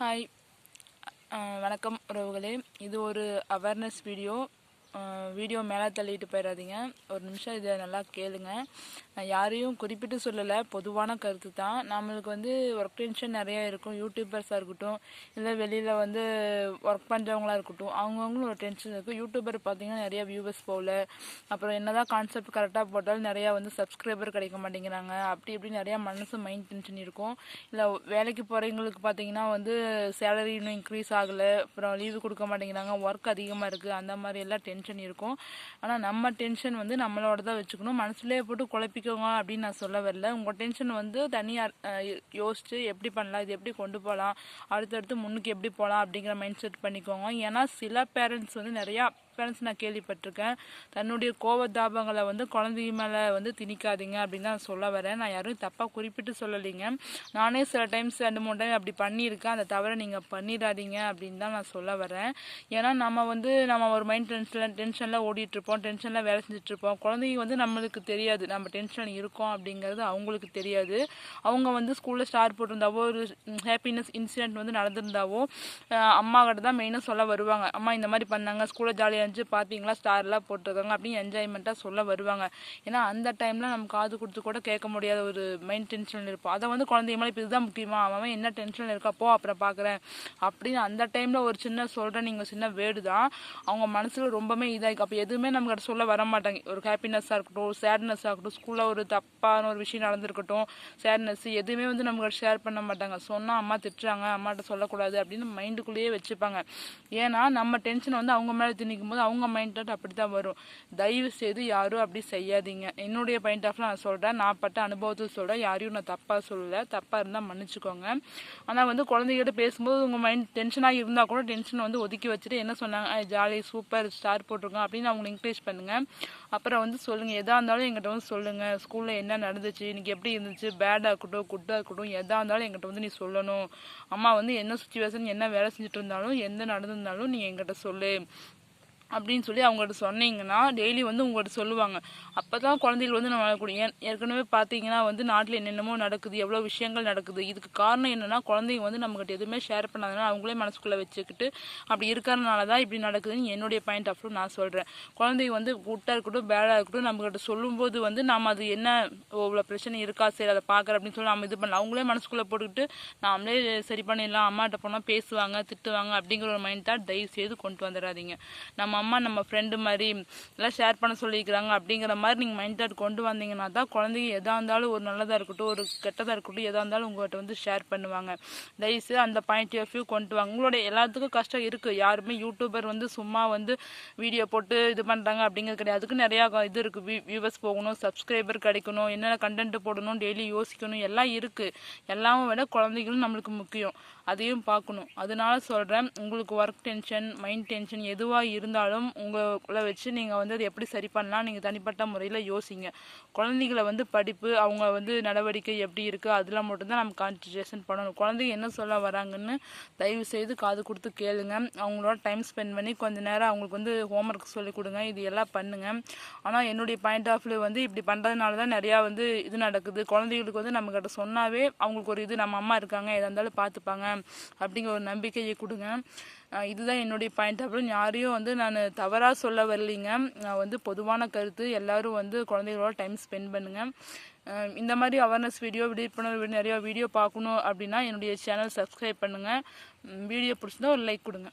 Hi. வணக்கம் உறவுகளே. இது ஒரு அவேர்னஸ் வீடியோ வீடியோ மேலே தள்ளிட்டு போயிடாதீங்க ஒரு நிமிஷம் இதை நல்லா கேளுங்க. யாரையும் குறிப்பிட்டு சொல்லலை. பொதுவான கருத்து தான். நம்மளுக்கு வந்து ஒர்க் டென்ஷன் நிறையா இருக்கும். யூடியூபர்ஸாக இருக்கட்டும் இல்லை வெளியில் வந்து ஒர்க் பண்ணுறவங்களா இருக்கட்டும் அவங்கவுங்களும் ஒரு டென்ஷன் இருக்கும். யூடியூபர் பார்த்தீங்கன்னா நிறையா வியூவர்ஸ் போகல. அப்புறம் என்ன தான் கான்செப்ட் கரெக்டாக போட்டாலும் நிறையா வந்து சப்ஸ்கிரைபர் கிடைக்க மாட்டேங்கிறாங்க. அப்படி இப்படி நிறையா மனசு மைண்ட் டென்ஷன் இருக்கும். இல்லை வேலைக்கு போகிறவங்களுக்கு பார்த்தீங்கன்னா வந்து சேலரி இன்னும் இன்க்ரீஸ் ஆகலை. அப்புறம் லீவு கொடுக்க மாட்டேங்கிறாங்க. ஒர்க் அதிகமாக இருக்குது அந்த மாதிரி எல்லாம் டென்ஷன் இருக்கும். ஆனால் நம்ம டென்ஷன் வந்து நம்மளோட தான் வச்சுக்கணும். மனசுலேயே போட்டு குழப்பிக்கோங்க அப்படின்னு நான் சொல்ல வரல. உங்கள் டென்ஷன் வந்து தனியாக யோசிச்சு எப்படி பண்ணலாம் இது எப்படி கொண்டு போகலாம் அடுத்தடுத்து முன்னுக்கு எப்படி போகலாம் அப்படிங்கிற மைண்ட் செட் பண்ணிக்கோங்க. ஏன்னா சில பேரண்ட்ஸ் வந்து நிறையா பேரண்ட்ஸ் நான் கேள்விப்பட்டிருக்கேன். தன்னுடைய கோபதாபங்களை வந்து குழந்தைங்க மேலே வந்து திணிக்காதீங்க அப்படின்னு தான் சொல்ல வரேன். நான் யாரும் தப்பாக குறிப்பிட்டு சொல்லலைங்க. நானே சில டைம்ஸ் ரெண்டு மூணு டைம் அப்படி பண்ணியிருக்கேன். அந்த தவிர நீங்கள் பண்ணிடாதீங்க அப்படின்னு தான் நான் சொல்ல வரேன். ஏன்னா நம்ம வந்து நம்ம ஒரு மைண்ட் டென்ஷனில் டென்ஷனில் ஓடிட்டுருப்போம். டென்ஷனில் வேலை செஞ்சுட்ருப்போம் குழந்தைங்க வந்து நம்மளுக்கு தெரியாது. நம்ம டென்ஷன் இருக்கோம் அப்படிங்கிறது அவங்களுக்கு தெரியாது. அவங்க வந்து ஸ்கூலில் ஸ்டார் போட்டிருந்தாவோ ஒரு ஹாப்பினஸ் இன்சிடென்ட் வந்து நடந்திருந்தாவோ அம்மா கிட்ட தான் மெயினாக சொல்ல வருவாங்க. அம்மா இந்த மாதிரி பண்ணாங்க. ஸ்கூலில் ஜாலியாக அஞ்சு பார்த்தீங்களா ஸ்டார்லாம் போட்டிருக்காங்க. அப்படின்னு என்ஜாய்மெண்ட்டாக சொல்ல வருவாங்க. ஏன்னா அந்த டைமில் நம்ம காது கொடுத்து கூட கேட்க முடியாத ஒரு மைண்ட் டென்ஷனில் இருப்போம். அதை வந்து குழந்தைங்க மேலே இப்போ இதுதான் முக்கியமா அவன் என்ன டென்ஷனில் இருக்கா? போ அப்புறம் பார்க்குறேன் அப்படின்னு அந்த டைமில் ஒரு சின்ன சொல்கிற நீங்கள் சின்ன வேர்டு தான் அவங்க மனசில் ரொம்பவே இதாகி அப்போ எதுவுமே நம்மகிட்ட சொல்ல வர மாட்டாங்க. ஒரு ஹாப்பினஸ்ஸாக இருக்கட்டும் ஒரு இருக்கட்டும் ஸ்கூலில் ஒரு தப்பான ஒரு விஷயம் நடந்திருக்கட்டும் சேட்னஸ் எதுவுமே வந்து நம்மகிட்ட ஷேர் பண்ண மாட்டாங்க. சொன்னால் அம்மா திட்டுறாங்க அம்மாட்ட சொல்லக்கூடாது அப்படின்னு மைண்டுக்குள்ளேயே வச்சுப்பாங்க. ஏன்னா நம்ம டென்ஷன் வந்து அவங்க மேலே திணிக்கும் பார்க்கும்போது அவங்க மைண்ட் தாட் அப்படி தான் வரும். தயவு செய்து யாரும் அப்படி செய்யாதீங்க. என்னுடைய பாயிண்ட் ஆஃப் நான் சொல்கிறேன் நான் பட்ட அனுபவத்தில் சொல்கிறேன் யாரையும் நான் தப்பாக சொல்லலை. தப்பாக இருந்தால் மன்னிச்சுக்கோங்க. ஆனால் வந்து குழந்தைகிட்ட பேசும்போது உங்கள் மைண்ட் டென்ஷனாக இருந்தால் கூட டென்ஷனை வந்து ஒதுக்கி வச்சுட்டு என்ன சொன்னாங்க? ஜாலி சூப்பர் ஸ்டார் போட்டிருக்கோம் அப்படின்னு அவங்களை என்கரேஜ் பண்ணுங்கள் அப்புறம் வந்து சொல்லுங்கள் எதாக இருந்தாலும் எங்கிட்ட வந்து சொல்லுங்கள் ஸ்கூலில் என்ன நடந்துச்சு? இன்றைக்கி எப்படி இருந்துச்சு? பேடாக இருக்கட்டும் குட்டாக இருக்கட்டும் எதாக இருந்தாலும் எங்கிட்ட வந்து நீ சொல்லணும். அம்மா வந்து என்ன சுச்சுவேஷன் என்ன வேலை செஞ்சுட்டு இருந்தாலும் எந்த நடந்திருந்தாலும் நீ எங்கிட்ட சொல்லு. அப்படின்னு சொல்லி அவங்கள்ட்ட சொன்னீங்கன்னா டெய்லி வந்து உங்கள்கிட்ட சொல்லுவாங்க. அப்போ தான் குழந்தைகள் வந்து நம்ம வளரக்கூடிய ஏற்கனவே பார்த்தீங்கன்னா வந்து நாட்டில் என்னென்னமோ நடக்குது எவ்வளோ விஷயங்கள் நடக்குது. இதுக்கு காரணம் என்னென்னா குழந்தைங்க வந்து நம்மகிட்ட எதுவுமே ஷேர் பண்ணாதனால அவங்களே மனசுக்குள்ளே வச்சுக்கிட்டு அப்படி இருக்கிறதுனால தான் இப்படி நடக்குதுன்னு என்னுடைய பாயிண்ட் ஆஃப் நான் சொல்கிறேன் குழந்தைங்க வந்து குட்டாக இருக்கட்டும் பேடாக இருக்கட்டும் நம்மகிட்ட சொல்லும்போது வந்து நம்ம அது என்ன இவ்வளோ பிரச்சனை இருக்கா சரி அதை பார்க்குற அப்படின்னு சொல்லி நம்ம இது பண்ணலாம் அவங்களே மனசுக்குள்ளே போட்டுக்கிட்டு நாமளே சரி பண்ணிடலாம் அம்மாட்ட போனால் பேசுவாங்க திட்டுவாங்க அப்படிங்கிற ஒரு மைண்ட் தான் தயவு செய்து கொண்டு வந்துடாதீங்க. நம்ம அம்மா நம்ம ஃப்ரெண்டு மாதிரி எல்லாம் ஷேர் பண்ண சொல்லியிருக்கிறாங்க அப்படிங்கிற மாதிரி நீங்கள் மைண்ட் தாட் கொண்டு வந்தீங்கன்னா தான் குழந்தைங்க எதாக இருந்தாலும் ஒரு நல்லதாக இருக்கட்டும் ஒரு கெட்டதாக இருக்கட்டும் எதாக இருந்தாலும் உங்கள்கிட்ட வந்து ஷேர் பண்ணுவாங்க. தயவுசு அந்த பாயிண்ட் ஆஃப் வியூ கொண்டு வாங்க. உங்களோட எல்லாத்துக்கும் கஷ்டம் இருக்குது யாருமே யூடியூபர் வந்து சும்மா வந்து வீடியோ போட்டு இது பண்ணுறாங்க அப்படிங்கிறது கிடையாது. அதுக்கு நிறையா இது இருக்குது வியூவர்ஸ் போகணும் சப்ஸ்கிரைபர் கிடைக்கணும் என்னென்ன கண்டென்ட் போடணும் டெய்லி யோசிக்கணும் எல்லாம் இருக்குது எல்லாமே விட குழந்தைகளும் நம்மளுக்கு முக்கியம். அதையும் பார்க்கணும். அதனால சொல்கிறேன் உங்களுக்கு ஒர்க் டென்ஷன் மைண்ட் டென்ஷன் எதுவாக இருந்தாலும் உங்களுக்குள்ளே வச்சு நீங்கள் வந்து அதை எப்படி சரி பண்ணலாம் நீங்கள் தனிப்பட்ட முறையில் யோசிங்க. குழந்தைகளை வந்து படிப்பு அவங்க வந்து நடவடிக்கை எப்படி இருக்குது அதில் மட்டும்தான் நம்ம கான்சன்ட்ரேஷன் பண்ணணும். குழந்தைங்க என்ன சொல்ல வராங்கன்னு தயவு செய்து காது கொடுத்து கேளுங்க. அவங்களோட டைம் ஸ்பெண்ட் பண்ணி கொஞ்ச நேரம் அவங்களுக்கு வந்து ஹோம்ஒர்க் சொல்லி கொடுங்க. இது எல்லாம் பண்ணுங்க. ஆனால் என்னுடைய பாயிண்ட் ஆஃப் வியூ வந்து இப்படி பண்ணுறதுனால தான் நிறையா வந்து இது நடக்குது. குழந்தைகளுக்கு வந்து நம்மக்கிட்ட சொன்னாவே அவங்களுக்கு ஒரு இது நம்ம அம்மா இருக்காங்க எதாக இருந்தாலும் பார்த்துப்பாங்க. அப்படிங்கிற ஒரு நம்பிக்கையை கொடுங்க. இதுதான் என்னுடைய பாயிண்ட் அப்புறம் யாரையும் வந்து நான் தவறாக சொல்ல வரலைங்க நான் வந்து பொதுவான கருத்து. எல்லாரும் வந்து குழந்தைகளோட டைம் ஸ்பெண்ட் பண்ணுங்க. இந்த மாதிரி அவேர்னஸ் வீடியோ விழிப்புணர்வு நிறைய வீடியோ பார்க்கணும் அப்படின்னா என்னுடைய சேனல் சப்ஸ்கிரைப் பண்ணுங்கள் வீடியோ பிடிச்சிருந்தா ஒரு லைக் கொடுங்க.